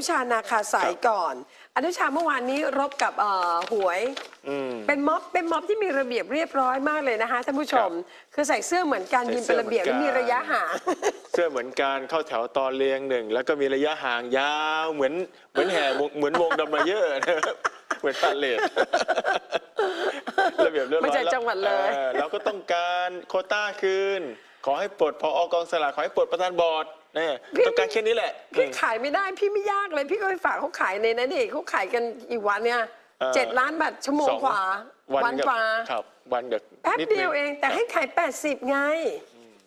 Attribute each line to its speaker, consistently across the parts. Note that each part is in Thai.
Speaker 1: นุชานาคาสายก่อน อนุชาเมื่อวานนี้รบกับเอ่อหวย
Speaker 2: อืม
Speaker 1: เป็นม็อบเป็นม็อบที่มีระเบียบเรียบร้อยมากเลยนะคะท่านผู้ชม คือใส่เสื้อเหมือนกัน
Speaker 2: ใส่
Speaker 1: ยืน
Speaker 2: เสื้
Speaker 1: เป็น
Speaker 2: อ
Speaker 1: ระเบียบ
Speaker 2: เหมื
Speaker 1: และ
Speaker 2: อนกัน
Speaker 1: มีระยะห่าง
Speaker 2: เสื้อเหมือนการเข้าแถวตอนเรียงหนึ่ง แล้วก็มีระยะห่างยาวเหมือนเหมือนแห่วงเหมือนวงดำมาเยอะนะครับเหมือนพาเลทระเบียบเรียบร้อย
Speaker 1: ไม่ใช่จังหวัดเลย
Speaker 2: ออเราก็ต้องการโควต้าคืน ขอให้ปลดพออกองสลากขอให้ปลดประธานบอร์ด เนี่ยต้องการแค่นี้แหละ
Speaker 1: พี่ขายไม่ได้พี่ไม่ยากเลย พี่ก็ไปฝากเขาขายในนั้นเองเขาขายกันอีกวันเนี่ย
Speaker 2: เอ่อ
Speaker 1: เจ็ดล้านบาทชั่วโมง
Speaker 2: สอง
Speaker 1: กว่าวัน
Speaker 2: กับ
Speaker 1: กว่า
Speaker 2: ครับวันกับ
Speaker 1: แป๊บ
Speaker 2: นินึ
Speaker 1: เดียวเอง แต่ให้ขาย 80 ไง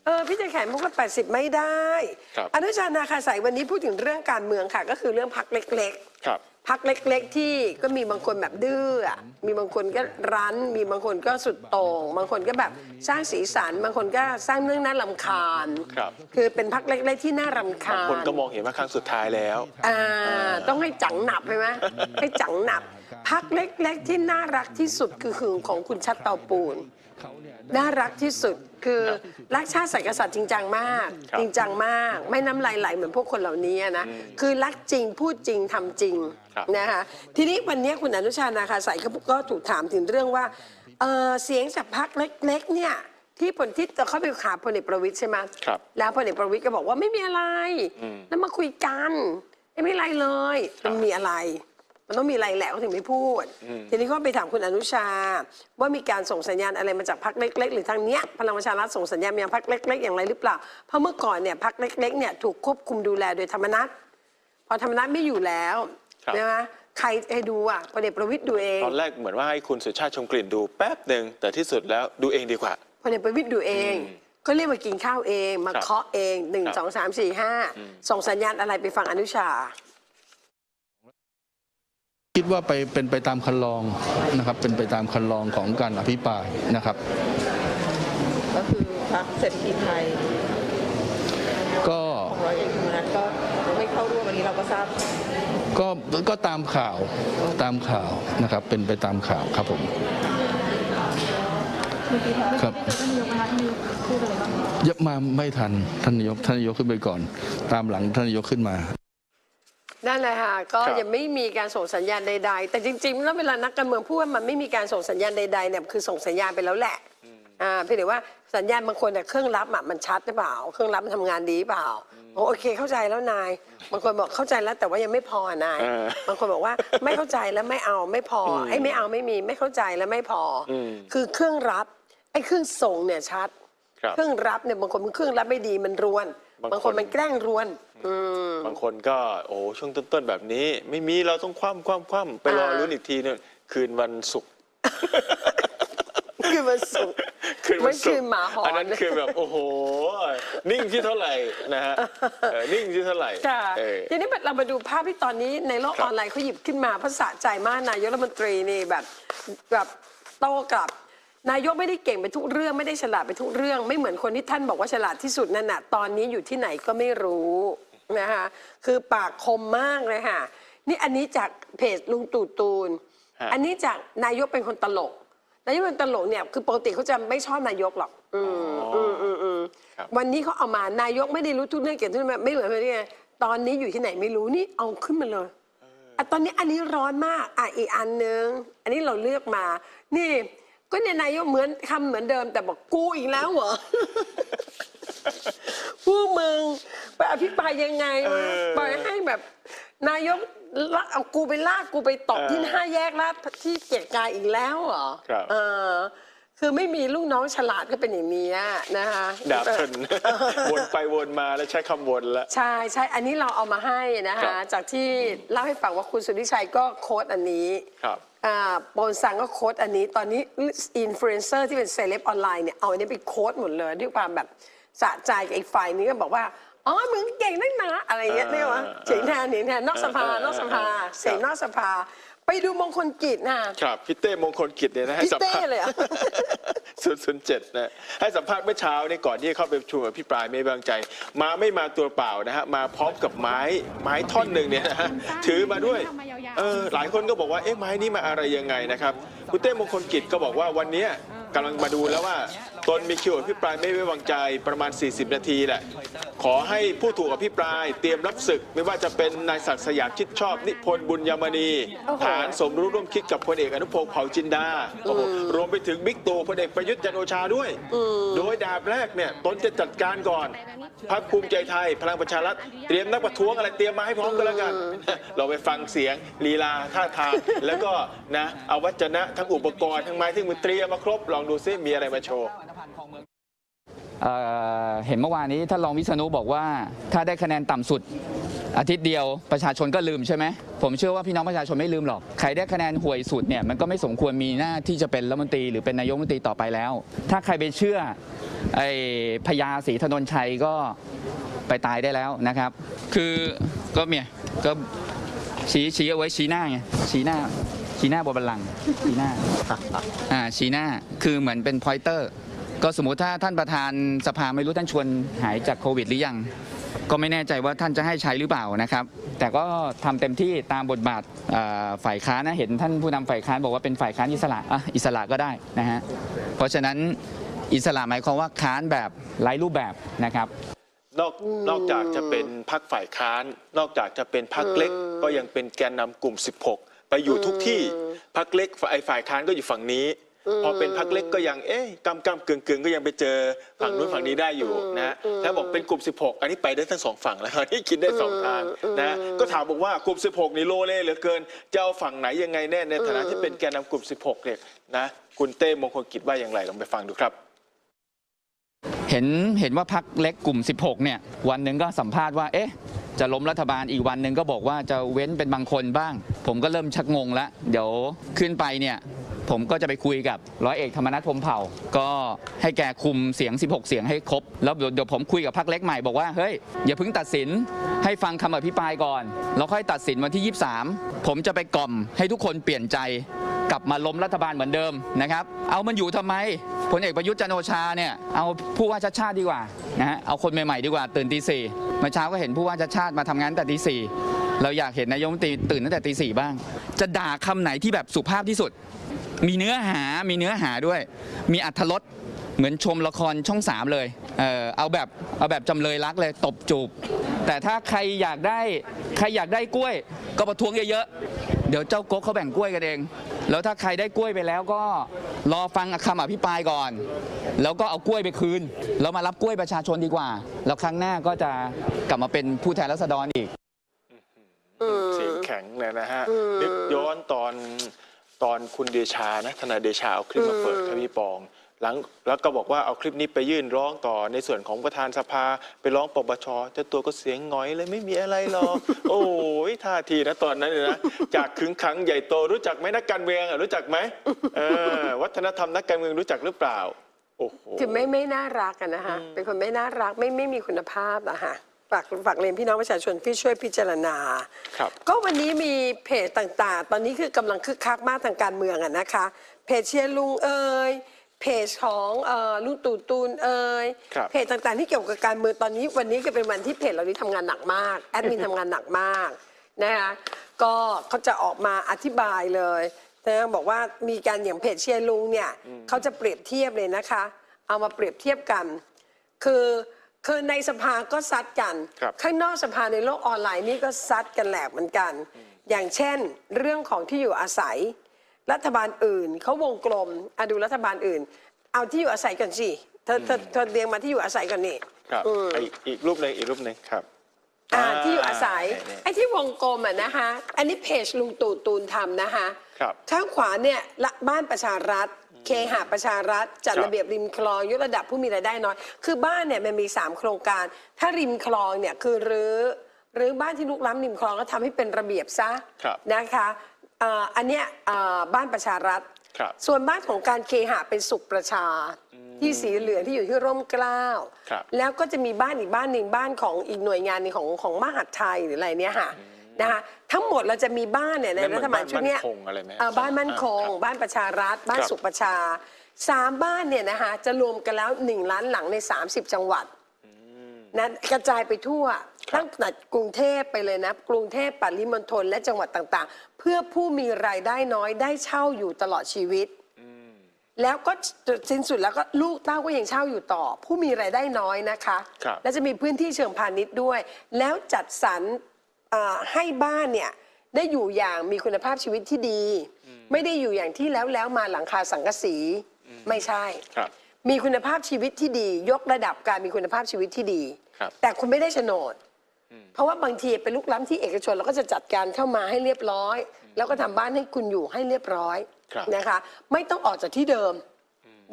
Speaker 1: เออพี่จะขายมากกว่า80 ไม่ได้
Speaker 2: ครับ
Speaker 1: อนุชานาคาสายวันนี้พูดถึงเรื่องการเมืองค่ะ ก็คือเรื่องพักเล็ก
Speaker 2: ครับ
Speaker 1: ๆ พักเล็กๆ ที่ก็มีบางคนแบบดื้ออะมีบางคนก็รั้น มีบางคนก็สุดโต่งบางคนก็แบบสร้างสีสัน บางคนก็สร้างเรื่องน่ารำคาญ
Speaker 2: ครับ
Speaker 1: คือเป็นพักเล็กๆที่น่ารำคา
Speaker 2: บาง
Speaker 1: ญ
Speaker 2: คนก็มองเห็นว่าครั้งสุดท้ายแล้ว
Speaker 1: อ่าต้องให้จังหนับใช่ไหมให้จังหนับ พักเล็กๆที่น่ารักที่สุดคือคือของคุณชัดเตาปูน น่ารักที่สุด คือรักชาติศาสตร์กษัตริย์จริงจังมาก
Speaker 2: ครับ
Speaker 1: จริงจังมาก ไม่น้ำลายไหลเหมือนพวกคนเหล่านี้นะคือรักจริงพูดจริงทำจริง
Speaker 2: ครับ
Speaker 1: นะคะทีนี้วันนี้คุณอนุชานาคาใสายก็ก็ถูกถามถึงเรื่องว่าเอ่อเสียงจากพักเล็กๆเนี่ยที่ผลที่จะเข้าไปขาพลเอกประวิตยใช่ไหม
Speaker 2: ครับ
Speaker 1: แล้วพลเอกประวิตยก็บอกว่าไม่มีอะไร
Speaker 2: อืม
Speaker 1: แล้วมาคุยกันไม่มีอะไรเลย
Speaker 2: ครับ
Speaker 1: มันมีอะไร มันต้องมีอะไรแหละเขาถึงไม่พูด
Speaker 2: อืม
Speaker 1: ทีนี้ก็ไปถามคุณอนุชา ว่ามีการส่งสัญญาณอะไรมาจากพรรคเล็ก ๆ หรือทางเนี้ยพลังประชารัฐส่งสัญญาณมายังพรรคเล็ก ๆ อย่างไรหรือเปล่า เพราะเมื่อก่อนเนี่ยพรรคเล็กๆเนี่ยถูกควบคุมดูแลโดยธรรมนัตพอธรรมนัตไม่อยู่แล้ว
Speaker 2: ครับ
Speaker 1: ใช่ไหมใครให้ดูอะพลเอกประวิตยดูเอง
Speaker 2: ตอนแรกเหมือนว่าให้คุณสุชาติชมกลิ่นดูแป๊บหนึ่งแต่ที่สุดแล้วดูเองดีกว่า
Speaker 1: พลเอกประวิตยดูเอง
Speaker 2: อืม
Speaker 1: ก็เรียกมากินข้าวเอง มา
Speaker 2: ครับ
Speaker 1: เคาะเองหนึ่ง
Speaker 2: ครับ
Speaker 1: สองสามสี่ห้า
Speaker 2: อืม
Speaker 1: ส่งสัญญาณอะไรไปฟังอนุชา
Speaker 3: คิดว่าไปเป็นไปตามคันลองนะครับ เป็นไปตามคันลองของการอภิปรายนะครับ
Speaker 4: ก็คือพรรคเศรษฐกิจไทย
Speaker 3: ก็
Speaker 4: ของร้อยเอกธรรมนัฐก็ไม่เข้าร่วมวันนี้เราก็ทราบ
Speaker 3: ก็ก็ตามข่าวตามข่าวนะครับ เป็นไปตามข่าวครับผมครับเยอะมาไม่ทันท่านนายกท่านนายกขึ้นไปก่อน ตามหลังท่านนายกขึ้นมา
Speaker 1: นั่นแหละค่ะก็
Speaker 2: ครับ
Speaker 1: ยังไม่มีการส่งสัญญาณใด ๆ แต่จริงๆ แล้วเวลานักการเมืองพูดว่ามันไม่มีการส่งสัญญาณใดๆเนี่ยคือส่งสัญญาณไปแล้วแหละอ่าเพียงแต่ว่าสัญญาณบางคนเนี่ยเครื่องรับอะมันชัดหรือเปล่า เครื่องรับมันทำงานดีหรือเปล่าโอโอเคเข้าใจแล้วนาย บางคนบอกเข้าใจแล้วแต่ว่ายังไม่พอนาย
Speaker 2: เออบา
Speaker 1: งคนบอกว่าไม่เข้าใจแล้วไม่เอาไม่พออไอ้ไม่เอาไม่มีไม่เข้าใจแล้วไม่พออ
Speaker 2: ม
Speaker 1: คือเครื่องรับไอ้เครื่องส่งเนี่ยชัด
Speaker 2: ครับ
Speaker 1: เครื่องรับเนี่ยบางคนมันเครื่องรับไม่ดีมันรวน
Speaker 2: บาง
Speaker 1: บางคน
Speaker 2: คน
Speaker 1: มันแกล้งรวนอืม
Speaker 2: บางคนก็โอ้ช่วงต้นๆแบบนี้ ไม่มีเราต้องคว่ำคว่ำคว่ำไปรอ
Speaker 1: อ่า
Speaker 2: รุ้นอีกทีนึงคืนวันศุกร์
Speaker 1: คือมันสุกร์
Speaker 2: คืนวันศุ
Speaker 1: คื
Speaker 2: ก
Speaker 1: น
Speaker 2: ร์
Speaker 1: หมาหอน
Speaker 2: อันนั้นคือแบบโอ้โห นิ่งที่เท่าไหร่นะฮะเออนิ่งที่เท่าไหร่
Speaker 1: ค่ะ
Speaker 2: เออ
Speaker 1: ทีนี้เรามาดูภาพที่ตอนนี้ในโลก
Speaker 2: ครับ
Speaker 1: ออนไลน์เขาหยิบขึ้นมาเพราะสะใจมากนายกรัฐมนตรีนี่แบบแบบโต้กลับ นายกไม่ได้เก่งไปทุกเรื่องไม่ได้ฉลาดไปทุกเรื่อง ไม่เหมือนคนที่ท่านบอกว่าฉลาดที่สุดนั่นน่ะตอนนี้อยู่ที่ไหนก็ไม่รู้นะคะคือปากคมมากเลยค่ะนี่อันนี้จากเพจลุงตู่ตูน
Speaker 2: ฮะ
Speaker 1: อันนี้จากนายกเป็นคนตลก นายกเป็นตลกเนี่ยคือปกติเขาจะไม่ชอบนายกหรอก อืมอืมอืมอืม
Speaker 2: ครับ
Speaker 1: วันนี้เขาเอามานายกไม่ได้รู้ทุกเรื่องเกี่ยวกับทุกเรื่องไม่เหมือนเมื่อกี้ไงตอนนี้อยู่ที่ไหนไม่รู้นี่เอาขึ้นมาเลยอะตอนนี้อันนี้ร้อนมากอะอีกอันนึง อันนี้เราเลือกมา นี่ ก็เนี่ยนายกเหมือนคำเหมือนเดิม แต่บอกกูอีกแล้วเหรอ พวกมึงไปอภิปรายยังไงวะ
Speaker 2: เออ
Speaker 1: ปล่อยให้แบบ นายกละเอากูไปลากกูไปตบ
Speaker 2: เออ
Speaker 1: ที่ห้าแยกลาดที่เกียรติกายอีกแล้วเหรอ
Speaker 2: ครับ
Speaker 1: เออ คือไม่มีลูกน้องฉลาดก็เป็นอย่างนี้อะนะคะ
Speaker 2: ด่าเพลินวนไปวนมาแล้วใช้คำวนแล้ว
Speaker 1: ใช่ใช่อันนี้เราเอามาให้นะ
Speaker 2: ครั
Speaker 1: คะ
Speaker 2: บ
Speaker 1: จากที่เล่าให้ฟังว่าคุณสุทธิชัยก็โค้ดอันนี้
Speaker 2: ครับ
Speaker 1: อ่า ปอนซังก็โค้ดอันนี้ตอนนี้อินฟลูเอนเซอร์ที่เป็นเซเลบออนไลน์เนี่ยเอาอันนี้ไปโค้ดหมดเลยด้วยความแบบสะใจกับอีกฝ่ายนี้ก็บอกว่าอ๋อมึงเก่งนักหนาอะไรเงี้ย
Speaker 2: เนี่
Speaker 1: ยวะเสียงแทนเสียงแทนนอกสภา
Speaker 2: น
Speaker 1: อกสภา
Speaker 2: เสี
Speaker 1: ยงนอกสภา ไปดูมงคลกิจนะ
Speaker 2: ครับพี่เต้มงคลกิจเนี่ยนะ
Speaker 1: พี่เต้เลยอะ
Speaker 2: 007นะให้สัมภาษณ์เมื่อเช้าเนี่ก่อนที่เข้าไปประชุมอภิปรายไม่บางใจ มาไม่มาตัวเปล่านะฮะมาพร้อมกับไม้ไม้ท่อนหนึ่งเนี่ยนะฮะถือมาด้วยเออหลายคนก็บอกว่าเอ๊ะไม้นี้มาอะไรยังไงนะครับคุณเต้มงคลกิจก็บอกว่าวันนี้กำลังมาดูแล้วว่า ตนมีคิวอภิปรายไม่ไว้วางใจประมาณ 40 นาทีแหละ ขอให้ผู้ถูกอภิปรายเตรียมรับศึก ไม่ว่าจะเป็นนายศักดิ์สยามชิดชอบนิพนธ์บุญยมณี
Speaker 1: โอ้โห
Speaker 2: ฐานสมรู้ร่วมคิดกับพลเอกอนุพงศ์เผ่าจินดาโอ้โหรวมไปถึงบิ๊กตู่พลเอกประยุทธ์จันทร์โอชาด้วย โดยดาบแรกเนี่ยตนจะจัดการก่อนพรรคภูมิใจไทย พลังประชารัฐเตรียมนักประท้วงอะไรเตรียมมาให้พร้อมกันแล้วกัน เราไปฟังเสียงลีลาท่าทางแล้วก็นะเอาวัจนะทั้งอุปกรณ์ทั้งไม้ทั้งมือเตรียมมาครบลองดูซิมีอะไรมาโชว์
Speaker 5: เอ่อเห็นเมื่อวานนี้ท่านรองวิษณุบอกว่าถ้าได้คะแนนต่ำสุดอาทิตย์เดียวประชาชนก็ลืมใช่ไหมผมเชื่อว่าพี่น้องประชาชนไม่ลืมหรอกใครได้คะแนนห่วยสุดเนี่ยมันก็ไม่สมควรมีหน้าที่จะเป็นรัฐมนตรีหรือเป็นนายกรัฐมนตรีต่อไปแล้ว ถ้าใครไปเชื่อไอ้พญาศรีถนนชัยก็ไปตายได้แล้วนะครับ คือก็เนี่ยก็ชี้ชี้เอาไว้ชี้หน้าไงชี้หน้าชี้หน้าบนบัลลังก์ชี้หน้าอ่าชี้หน้าคือเหมือนเป็นพอยเตอร์ ก็สมมุติถ้าท่านประธานสภาไม่รู้ท่านชวนหายจากโควิด หรือยัง ก็ไม่แน่ใจว่าท่านจะให้ใช้หรือเปล่านะครับ แต่ก็ทำเต็มที่ตามบทบาทฝ่ายค้านนะเห็นท่านผู้นำฝ่ายค้านบอกว่าเป็นฝ่ายค้านอิสระอะอิสระก็ได้นะฮะเพราะฉะนั้นอิสระหมายความว่าค้านแบบไร้รูปแบบนะครับ
Speaker 2: นอกนอกจากจะเป็นพักฝ่ายค้าน นอกจากจะเป็นพักเล็ก ก็ยังเป็นแกนนำกลุ่ม 16 ไปอยู่ทุกที่พักเล็กฝ่ายฝ่ายค้านก็อยู่ฝั่งนี้ พอเป็นพักเล็กก็ยังเอ๊ะกำกำกึ่งกึ่งก็ยังไปเจอฝั่งนู้นฝั่งนี้ได้อยู่นะถ้าบอกเป็นกลุ่ม 16 อันนี้ไปได้ทั้งสองฝั่งแล้วอันนี้คิดได้สองทางนะก็ถามบอกว่ากลุ่ม 16 นี่โลเล่เหลือเกินจะเอาฝั่งไหนยังไงแน่ในฐานะที่เป็นแกนนำกลุ่ม 16เนี่ยนะคุณเต้มงคลกิจว่าอย่างไรลองไปฟังดูครับ
Speaker 5: เห็นเห็นว่าพักเล็กกลุ่ม 16 เนี่ย วันหนึ่งก็สัมภาษณ์ว่า เอ๊ะ จะล้มรัฐบาลอีกวันหนึ่งก็บอกว่าจะเว้นเป็นบางคนบ้าง ผมก็เริ่มชักงงแล้ว เดี๋ยวขึ้นไปเนี่ย ผมก็จะไปคุยกับร้อยเอกธรรมนัฐพรมเผ่า ก็ให้แกคุมเสียง 16 เสียงให้ครบ แล้วเดี๋ยวผมคุยกับพักเล็กใหม่บอกว่า เฮ้ย อย่าเพิ่งตัดสิน ให้ฟังคำอภิปรายก่อน แล้วค่อยตัดสินวันที่ 23 ผมจะไปกล่อมให้ทุกคนเปลี่ยนใจกลับมาล้มรัฐบาลเหมือนเดิมนะครับ เอามันอยู่ทำไมพลเอกประยุทธ์จันโอชาเนี่ย เอาผู้ว่าชาติชาติดีกว่านะฮะ เอาคนใหม่ๆดีกว่าตื่นตีสี่เมื่อเช้าก็เห็นผู้ว่าชาติชาติมาทำงานตั้งแต่ตีสี่เราอยากเห็นนายกรัฐมนตรีตื่นตั้งแต่ตีสี่บ้าง จะด่าคำไหนที่แบบสุภาพที่สุด มีเนื้อหา มีเนื้อหาด้วย มีอัธรสเหมือนชมละครช่องสามเลย เออเอาแบบเอาแบบจำเลยรักเลยตบจูบ แต่ถ้าใครอยากได้ใครอยากได้กล้วย ก็ประท้วงเยอะๆ เดี๋ยวเจ้าก๊กเขาแบ่งกล้วยกันเอง แล้วถ้าใครได้กล้วยไปแล้วก็รอฟังคำอภิปรายก่อน แล้วก็เอากล้วยไปคืน แล้วมารับกล้วยประชาชนดีกว่า แล้วครั้งหน้าก็จะกลับมาเป็นผู้แทนราษฎรอีก
Speaker 2: เสียงแข็งเลยนะฮะนึกย้อนตอน ตอนคุณเดชานะทนายเดชาเอาคลิปมาเปิดครับพี่ปอง หลังแล้วก็บอกว่าเอาคลิปนี้ไปยื่นร้องต่อในส่วนของประธานสภาไปร้องปปชเจ้าตัวก็เสียงหงอยเลยไม่มีอะไรหรอก โอ้ยท่าทีนะตอนนั้นเนี่ยนะจากขึงขังใหญ่โตรู้จักไหมนักการเมืองอะรู้จักไหมเออวัฒนธรรมนักการเมืองรู้จักหรือเปล่าโอ้โห
Speaker 1: คือไม่ไม่น่ารักอะนะคะเป็นคนไม่น่ารักไม่ไม่มีคุณภาพอะค่ะ ฝากฝากเรียนพี่น้องประชาชนที่ช่วยพิจารณา
Speaker 2: ครับ
Speaker 1: ก็วันนี้มีเพจต่างๆ ตอนนี้คือกำลังคึกคักมากทางการเมืองอะนะคะ เพจเชียร์ลุงเอ่ยเพจของเอ่อลุงตู่ตูนเอ่ย
Speaker 2: ครับ
Speaker 1: เพจต่างๆที่เกี่ยวกับการเมืองตอนนี้วันนี้ก็เป็นวันที่เพจเรานี้ทำงานหนักมากแอดมินทำงานหนักมากนะคะก็เขาจะออกมาอธิบายเลยนะบอกว่ามีการอย่างเพจเชียร์ลุงเนี่ยเขาจะเปรียบเทียบเลยนะคะ เอามาเปรียบเทียบกัน คือ คือในสภาก็ซัดกัน
Speaker 2: ครับ
Speaker 1: ข้างนอกสภาในโลกออนไลน์นี่ก็ซัดกันแหลกเหมือนกัน อย่างเช่น เรื่องของที่อยู่อาศัย รัฐบาลอื่นเขาวงกลมอะดูรัฐบาลอื่น เอาที่อยู่อาศัยก่อนสิเธอเธอเธอเรียงมาที่อยู่อาศัยก่อนนี่
Speaker 2: ครับ
Speaker 1: อืม
Speaker 2: ไอ้อีกรูปหนึ่งอีกรูปหนึ่งครับ
Speaker 1: อ่าที่อยู่อาศัย
Speaker 2: นี่
Speaker 1: ไอ้ที่วงกลมอะนะคะ อันนี้เพจลุงตู่ตูนทำนะคะ
Speaker 2: ครับ
Speaker 1: ข้างขวาเนี่ยละบ้านประชารัฐ เคหะประชารัฐ จัด
Speaker 2: ครับ
Speaker 1: ระเบียบริมคลองยกระดับผู้มีรายได้น้อย คือบ้านเนี่ยมันมี 3 โครงการ ถ้าริมคลองเนี่ยคือรื้อรื้อบ้านที่ลุกล้ำริมคลองก็ทำให้เป็นระเบียบซะ
Speaker 2: ครับ
Speaker 1: นะคะเอ่ออันเนี้ยเอ่อบ้านประชารัฐ
Speaker 2: ครับ
Speaker 1: ส่วนบ้านของการเคหะเป็นสุขประชา ที่สีเหลืองที่อยู่ที่ร่มเกล้า
Speaker 2: ครับ
Speaker 1: แล้วก็จะมีบ้านอีกบ้านหนึ่งบ้านของอีกหน่วยงานหนึงของของมหาดไทยหรืออะไรเนี้ยค่ะนะคะทั้งหมดเราจะมีบ้านเนี่ยใน
Speaker 2: นั่นเหมื
Speaker 1: รั
Speaker 2: อน
Speaker 1: ฐบาลชุดเนี้ย
Speaker 2: บ้านมั่นคงอะไรไหม
Speaker 1: เอ่อบ้านมั่นคง
Speaker 2: อ่าครับ
Speaker 1: บ้านประชารัฐ บ้าน
Speaker 2: ครับ
Speaker 1: สุขประชาสามบ้านเนี่ยนะคะจะรวมกันแล้ว1ล้านหลังใน 30 จังหวัดนั้นกระจายไปทั่ว
Speaker 2: ครับ
Speaker 1: ตั้งแต่กรุงเทพไปเลยนะ กรุงเทพปริมณฑลและจังหวัดต่างๆ เพื่อผู้มีรายได้น้อยได้เช่าอยู่ตลอดชีวิต แล้วก็สิ้นสุดแล้วก็ลูกเต้าก็ยังเช่าอยู่ต่อ ผู้มีรายได้น้อยนะคะ
Speaker 2: ครับ
Speaker 1: และจะมีพื้นที่เชิงพาณิชย์ด้วย แล้วจัดสรรเอ่อให้บ้านเนี่ยได้อยู่อย่างมีคุณภาพชีวิตที่ดี ไม่ได้อยู่อย่างที่แล้วแล้วมาหลังคาสังกะสีไม่ใช่
Speaker 2: ครับ
Speaker 1: มีคุณภาพชีวิตที่ดี ยกระดับการมีคุณภาพชีวิตที่ดี
Speaker 2: ครับ
Speaker 1: แต่คุณไม่ได้โฉนด เพราะว่าบางทีเป็นลูกล้ำที่เอกชนเราก็จะจัดการเข้ามาให้เรียบร้อย แล้วก็ทำบ้านให้คุณอยู่ให้เรียบร้อย
Speaker 2: ครับ
Speaker 1: นะคะ ไม่ต้องออกจากที่เดิม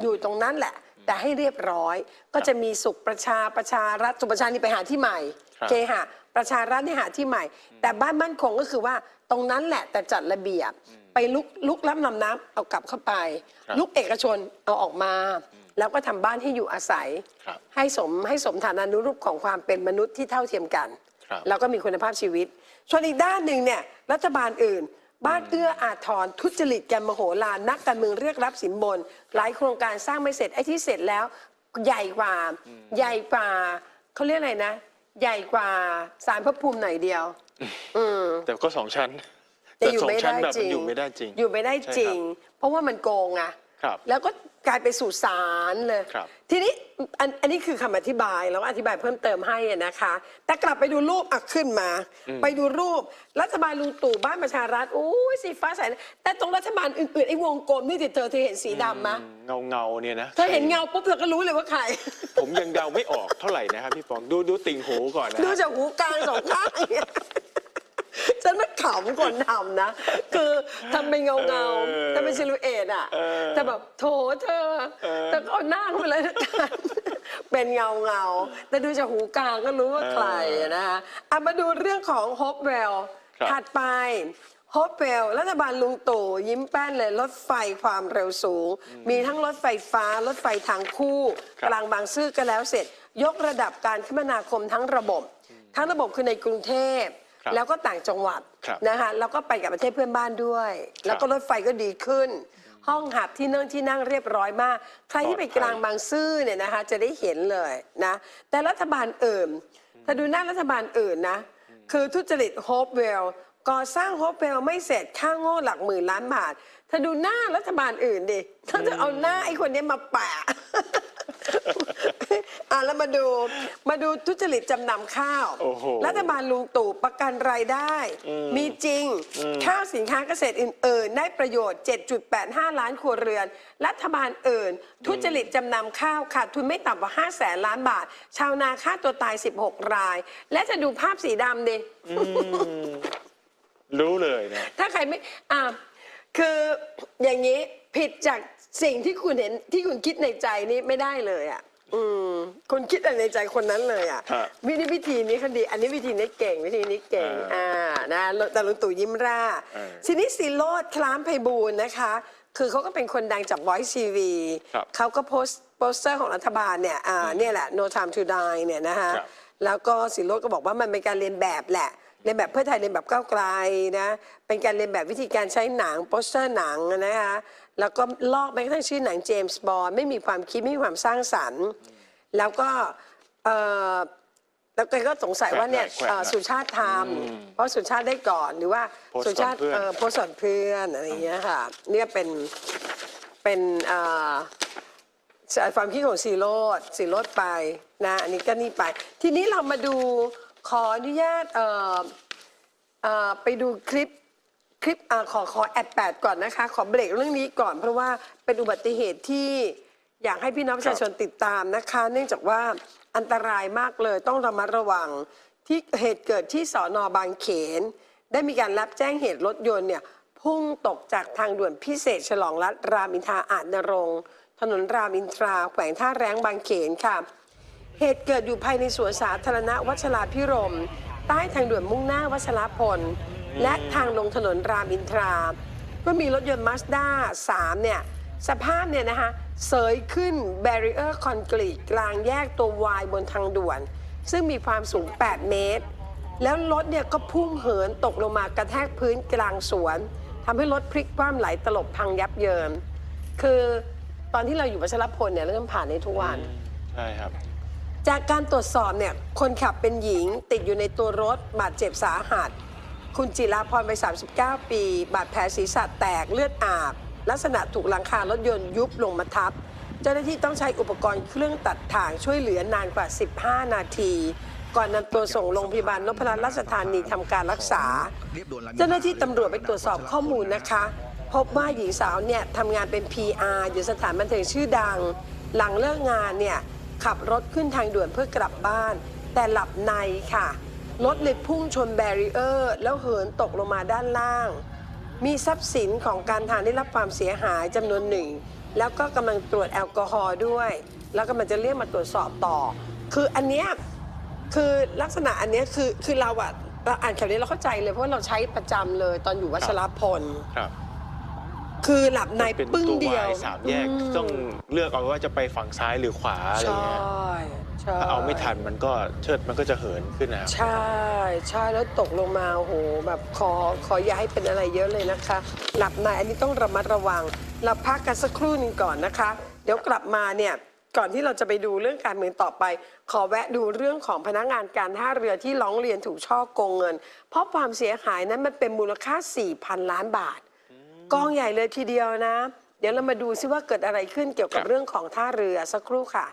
Speaker 1: อยู่ตรงนั้นแหละ แต่ให้เรียบร้อย ก็จะมีสุขประชาประชารัฐสุขประชานี่ไปหาที่ใหม่
Speaker 2: ครับ
Speaker 1: เคหะประชารัฐนี่หาที่ใหม่ แต่บ้านมั่นคงก็คือว่าตรงนั้นแหละแต่จัดระเบียบ ไปลุกลุกล้ำลำน้ำเอากลับเข้าไป
Speaker 2: ครับ
Speaker 1: ลุกเอกชนเอาออกมา แล้วก็ทำบ้านให้อยู่อาศัย
Speaker 2: ครับ
Speaker 1: ให้สมให้สมฐานานุรูปของความเป็นมนุษย์ที่เท่าเทียมกัน
Speaker 2: ครับ
Speaker 1: แล้วก็มีคุณภาพชีวิต ส่วนอีกด้านหนึ่งเนี่ยรัฐบาลอื่น บ้านเอื้ออาทรทุจริตกันมโหฬารนักการเมืองเรียกรับสินบน หลายโครงการสร้างไม่เสร็จไอ้ที่เสร็จแล้วใหญ่กว่าใหญ่กว่าเขาเรียกอะไรนะ ใหญ่กว่าสารพระภูมิหน่อยเดียวอืม
Speaker 2: แต่ก็สองชั้น
Speaker 1: แต่อยู่
Speaker 2: สอง
Speaker 1: ไม่
Speaker 2: ชั้น
Speaker 1: ได้
Speaker 2: แบบ
Speaker 1: จริ
Speaker 2: มัน
Speaker 1: ง
Speaker 2: อยู่ไม่ได้จริง
Speaker 1: อยู่ไม่ได้จริง
Speaker 2: ใช่คบ
Speaker 1: เพราะว่ามันโกงไง
Speaker 2: ครับ
Speaker 1: แล้วก็กลายไปสู่ศาลเลย
Speaker 2: ครับ
Speaker 1: ทีนี้อันอันนี้คือคำอธิบายแล้วอธิบายเพิ่มเติมให้อะนะคะ แต่กลับไปดูรูปอะขึ้นมา ไปดูรูปรัฐบาลลุงตู่บ้านประชารัฐโอ้ยสีฟ้าใสแต่ตรงรัฐบาลอื่นๆไอ้วงกลมนี่เธอเธอเห็นสีดำมะ
Speaker 2: เงาเงาๆเนี่ยนะ
Speaker 1: เธอเห็นเงาปุ๊บเธอก็รู้เลยว่าใคร
Speaker 2: ผมยังเดาไม่ออกเท่าไหร่นะครับพี่ปองดูดูติ่งหูก่อนนะ
Speaker 1: ดูจากหูกลางสองข้าง เนี่ยฉันไม่ขำคนทำนะ คือทำเป็นเงาเงาๆทำเป็นซิลูเอตอะ แต่แบบโถเธอแต่ก็เอาหน้าเข้าไปเลยละกันเป็นเงาเงาๆแต่ดูจากหูกลางก็รู้ว่าใครอะนะคะอะมาดูเรื่องของฮอปเวล
Speaker 2: ครับ
Speaker 1: ถัดไปฮอปเวลรัฐบาลลุงตู่ยิ้มแป้นเลยรถไฟความเร็วสูง มีทั้งรถไฟฟ้า รถไฟทางคู่
Speaker 2: ครับ
Speaker 1: กลางบางซื่อก็แล้วเสร็จ ยกระดับการคมนาคมทั้งระบบ ทั้งระบบคือในกรุงเทพ
Speaker 2: ครับ
Speaker 1: แล้วก็ต่างจังหวัด
Speaker 2: ครับ
Speaker 1: นะคะแล้วก็ไปกับประเทศเพื่อนบ้านด้วย แล้วก็รถไฟก็ดีขึ้น ห้องหับที่นั่งที่นั่งเรียบร้อยมาก ใครที่ไปกลางบางซื่อเนี่ยนะคะจะได้เห็นเลยนะแต่รัฐบาลอื่นถ้าดูหน้ารัฐบาลอื่นนะ คือทุจริตโฮปเวลก่อสร้างโฮปเวลไม่เสร็จค่าโง่หลักหมื่นล้านบาทถ้าดูหน้ารัฐบาลอื่นดิถ้าจะเอาหน้าไอ้คนนี้มาแปะ อะแล้วมาดูมาดูทุจริตจำนำข้าว
Speaker 2: โอ้โห
Speaker 1: รัฐบาลลุงตู่ประกันรายได้มีจริงข้าวสินค้าเกษตรอื่นๆ ได้ประโยชน์ 7.85 ล้านครัวเรือน รัฐบาลอื่น ทุจริตจำนำข้าวขาดทุนไม่ต่ำกว่า 5 แสนล้านบาท ชาวนาฆ่าตัวตาย 16 ราย และจะดูภาพสีดำดิ
Speaker 2: รู้เลยนะ
Speaker 1: ถ้าใครไม่อ่าคืออย่างนี้ ผิดจากสิ่งที่คุณเห็นที่คุณคิดในใจนี่ไม่ได้เลยอะ อืมคุณคิดอะไรในใจคนนั้นเลยอะ
Speaker 2: ฮะ
Speaker 1: วิธีวิธีนี้เขาดี อันนี้วิธีนี้เก่งวิธีนี้เก่ง
Speaker 2: อ่า
Speaker 1: อ่านะแต่ลุงตู่ยิ้มร่า
Speaker 2: เออ
Speaker 1: ทีนี้สีโรดคล้ามไพบูลย์นะคะ คือเขาก็เป็นคนดังจาก Voice TV
Speaker 2: ครับ
Speaker 1: เขาก็โพสต์โปสเตอร์ของรัฐบาลเนี่ย อ่า เนี่ยแหละ No Time to Die เนี่ยนะคะ
Speaker 2: ครับ
Speaker 1: แล้วก็สิโรดก็บอกว่ามันเป็นการเรียนแบบแหละ เรียนแบบเพื่อไทยเรียนแบบก้าวไกลนะ เป็นการเรียนแบบวิธีการใช้หนังโปสเตอร์หนังนะคะ แล้วก็ลอกไปกระทั่งชื่อหนังเจมส์บอนด์ไม่มีความคิดไม่มีความสร้างสรรค์ แล้วก็เอ่อแล้วแกก็สงสัยว่าเนี่ย
Speaker 2: แขวะหน่อย
Speaker 1: เอ่อ
Speaker 2: แขวะหน่อย
Speaker 1: สุชาติทำเพราะสุชาติได้ก่อนหรือว่า
Speaker 2: โพสต์
Speaker 1: สุชาติ
Speaker 2: ก่อนเพื่อน
Speaker 1: เอ่อโพสต์ก่อนเพื่อนอะไรอย่างเงี้ยค่ะ เนี่ยเป็นเป็นเอ่อ ความคิดของสีโรดสีโรดไปนะอันนี้ก็นี่ไป ทีนี้เรามาดูขออนุญาตเอ่อเอ่อไปดูคลิป คลิปอขอขอแอดแปดก่อนนะคะ ขอเบรกเรื่องนี้ก่อนเพราะว่าเป็นอุบัติเหตุที่อยากให้พี่น้องประชาชนติดตามนะคะ เนื่องจากว่าอันตรายมากเลยต้องระมัดระวังที่เหตุเกิดที่สอนอบางเขน ได้มีการรับแจ้งเหตุรถยนต์เนี่ยพุ่งตกจากทางด่วนพิเศษฉลองรัฐรามอินทราอาจนรงถนนรามอินทราแขวงท่าแรงบางเขนค่ะ เหตุเกิดอยู่ภายในสวนสาธารณะวัชราพิรม ใต้ทางด่วนมุ่งหน้าวัชรพล และทางลงถนนรามอินทรา ก็มีรถยนต์มาสด้า3เนี่ย สภาพเนี่ยนะคะเสยขึ้นแบรีเออร์คอนกรีตกลางแยกตัววายบนทางด่วน ซึ่งมีความสูง 8 เมตร แล้วรถเนี่ยก็พุ่งเหินตกลงมากระแทกพื้นกลางสวนทำให้รถพลิกคว่ำไหลตลบพังยับเยิน คือตอนที่เราอยู่วัชรพลเนี่ยเราต้องผ่านในทุกวัน
Speaker 2: ใช่ครับ
Speaker 1: จากการตรวจสอบเนี่ยคนขับเป็นหญิงติดอยู่ในตัวรถบาดเจ็บสาหัส คุณจิราพรวัย39 ปี บาดแผลศีรษะแตกเลือดอาบ ลักษณะถูกหลังคารถยนต์ยุบลงมาทับ เจ้าหน้าที่ต้องใช้อุปกรณ์เครื่องตัดถ่างช่วยเหลือนานกว่า 15 นาที ก่อนนำตัวส่งโรงพยาบาลนพรัตน์ราชธานีทำการรักษา เจ้าหน้าที่ตำรวจไปตรวจสอบข้อมูลนะคะ พบว่าหญิงสาวเนี่ยทำงานเป็น PR อยู่สถานบันเทิงชื่อดัง หลังเลิกงานเนี่ยขับรถขึ้นทางด่วนเพื่อกลับบ้าน แต่หลับในค่ะ รถเลยพุ่งชนแบรีเออร์ แล้วเหินตกลงมาด้านล่าง มีทรัพย์สินของการทางได้รับความเสียหายจำนวนหนึ่ง แล้วก็กำลังตรวจแอลกอฮอล์ด้วย แล้วก็มันจะเรียกมาตรวจสอบต่อ คืออันเนี้ยคือลักษณะอันเนี้ยคือคือเราอะเราอ่านข่าวนี้เราเข้าใจเลยเพราะว่าเราใช้ประจำเลยตอนอยู่วัชรพล
Speaker 2: ครับ
Speaker 1: คือหลับใน
Speaker 2: เป็น
Speaker 1: ปึ้ง
Speaker 2: ตัว
Speaker 1: เดียว
Speaker 2: วายสามแยกต้องเลือกเอาว่าจะไปฝั่งซ้ายหรือขวาอะไร
Speaker 1: ใช่
Speaker 2: เงี้ย
Speaker 1: ใช่
Speaker 2: ถ้าเอาไม่ทันมันก็เชิดมันก็จะเหินขึ้นนะครับ
Speaker 1: ใช่ใช่แล้วตกลงมาโอ้โหแบบขอขออย่าให้เป็นอะไรเยอะเลยนะคะ หลับในอันนี้ต้องระมัดระวังเราพักกันสักครู่หนึงก่อนนะคะ เดี๋ยวกลับมาเนี่ยก่อนที่เราจะไปดูเรื่องการเมืองต่อไป ขอแวะดูเรื่องของพนักงานการท่าเรือที่ร้องเรียนถูกช่อโกงเงิน เพราะความเสียหายนั้นมันเป็นมูลค่า 4,000 ล้านบาท กองใหญ่เลยทีเดียวนะ เดี๋ยวเรามาดูซิว่าเกิดอะไรขึ้นเกี่ยวกับ
Speaker 2: ครับ
Speaker 1: เรื่องของท่าเรือสักครู่ค่ะ